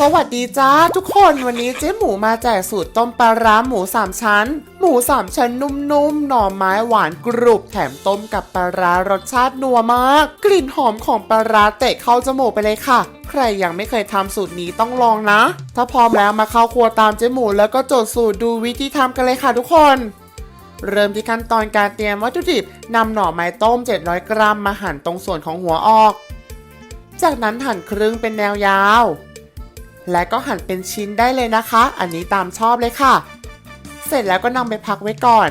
สวัสดีจ้าทุกคนวันนี้เจ๊หมูมาแจกสูตรต้มปลาร้าหมูสามชั้น หมูสามชั้นนุ่มๆ หน่อไม้หวานกรุบแถมต้มกับปลาร้ารสชาตินัวมาก กลิ่นหอมของปลาร้าเตะเข้าจมูกไปเลยค่ะ ใครยังไม่เคยทำสูตรนี้ต้องลองนะ ถ้าพร้อมแล้วมาเข้าครัวตามเจ๊หมูแล้วก็จดสูตรดูวิธีทำกันเลยค่ะทุกคน เริ่มที่ขั้นตอนการเตรียมวัตถุดิบนำหน่อไม้ต้ม 700 กรัมมาหั่นตรงส่วนของหัวออก จากนั้นหั่นครึ่งเป็นแนวยาว และก็หั่นเป็นชิ้นได้เลยนะคะ อันนี้ตามชอบเลยค่ะ เสร็จแล้วก็นำไปพักไว้ก่อน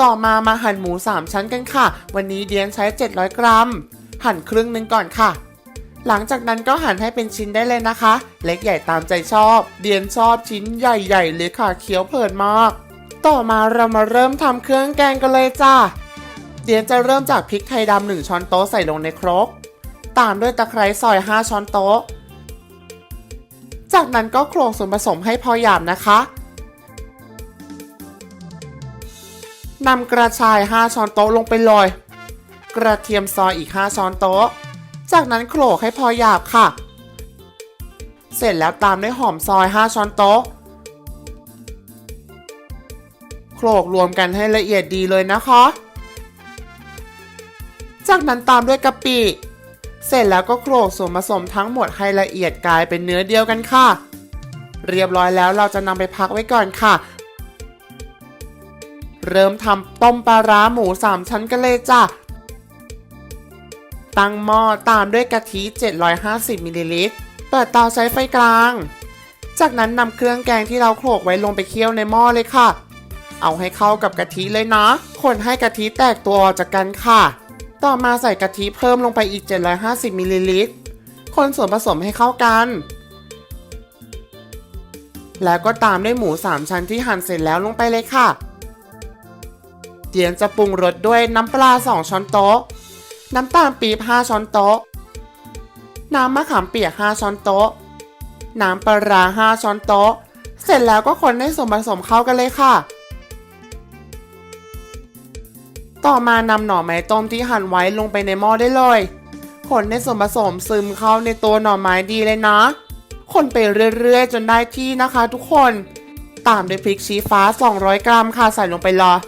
ต่อมามาหั่นหมู 3 ชั้นกันค่ะ วันนี้เดียนใช้ 700 กรัม หั่นครึ่งหนึ่งก่อนค่ะ หลังจากนั้นก็หั่นให้เป็นชิ้นได้เลยนะคะ เล็กใหญ่ตามใจชอบ เดียนชอบชิ้นใหญ่ๆเลยค่ะเคี้ยวเพลินมาก ต่อมาเรามาเริ่มทำเครื่องแกงกันเลยจ้าเดียนจะเริ่มจากพริกไทยดำหนึ่งช้อนโต๊ะใส่ลงในครก ตามด้วยตะไคร้ซอย 5 ช้อนโต๊ะ จากนั้นก็โขลกส่วนผสมให้พอหยาบนะคะนำกระชาย 5 ช้อนโต๊ะลงไปเลยกระเทียมซอยอีก 5 ช้อนโต๊ะ จากนั้นโขลกให้พอหยาบค่ะ เสร็จแล้วตามด้วยหอมซอย 5 ช้อนโต๊ะ โขลกรวมกันให้ละเอียดดีเลยนะคะ จากนั้นตามด้วยกะปิ เสร็จแล้วก็โขลกส่วนผสมทั้งหมดให้ละเอียดกลายเป็นเนื้อเดียวกันค่ะ เรียบร้อยแล้วเราจะนำไปพักไว้ก่อนค่ะ เริ่มทำต้มปลาร้าหมู3ชั้นกันเลยจ้ะ ตั้งหม้อตามด้วยกะทิ 750มิลลิลิตร เปิดเตาใช้ไฟกลาง จากนั้นนำเครื่องแกงที่เราโขลกไว้ลงไปเคี่ยวในหม้อเลยค่ะ เอาให้เข้ากับกะทิเลยนะ คนให้กะทิแตกตัวออกจากกันค่ะ ต่อมาใส่กะทิเพิ่มลงไปอีก 750มิลลิลิตร คนส่วนผสมให้เข้ากัน แล้วก็ตามด้วยหมู 3 ชั้นที่หั่นเสร็จแล้วลงไปเลยค่ะเดียนจะปรุงรสด้วยน้ำปลา 2 ช้อนโต๊ะ น้ำตาลปี๊บ 5 ช้อนโต๊ะ น้ำมะขามเปียก 5 ช้อนโต๊ะ น้ำปลาร้า5ช้อนโต๊ะ เสร็จแล้วก็คนให้ส่วนผสมเข้ากันเลยค่ะ ต่อมานำหน่อไม้ต้มที่หั่นไว้ลงไปในหม้อได้เลย คนให้ส่วนผสมซึมเข้าในตัวหน่อไม้ดีเลยนะ คนไปเรื่อยๆ จนได้ที่นะคะทุกคน ตามด้วยพริกชี้ฟ้า 200 กรัมค่ะใส่ลงไปลย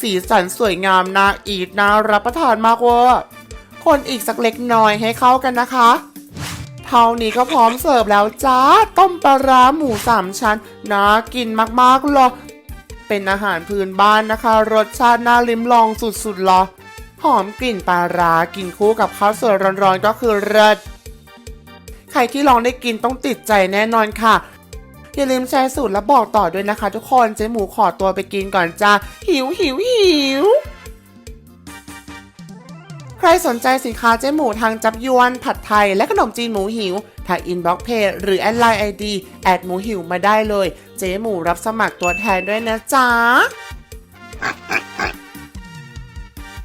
สีสันสวยงามน่าอีดน่ารับประทานมากเวอร์คนอีกสักเล็กน้อยให้เข้ากันนะคะ เท่านี้ก็พร้อมเสิร์ฟแล้วจ้า ต้มปลาร้าหมูสามชั้นน่ากินมากๆเลย เป็นอาหารพื้นบ้านนะคะ รสชาติน่าลิ้มลองสุดๆเลยหอมกลิ่นปลาร้ากินคู่กับข้าวสวยร้อนๆก็คือเลิศใครที่ลองได้กินต้องติดใจแน่นอนค่ะ อย่าลืมแชร์สูตรและบอกต่อด้วยนะคะ ทุกคนเจ๊หมูขอตัวไปกินก่อนจ้าหิวหิวหิว รสนใจสินค้าเจ๊หมูทางจับยวน ผัดไทย และขนมจีนหมูหิวทางอินบ็อกเพจหรือแอดไลน์ไอดีแอดหมูหิวมาได้เลย เจ๊หมูรับสมัครตัวแทนด้วยนะจ๊ะ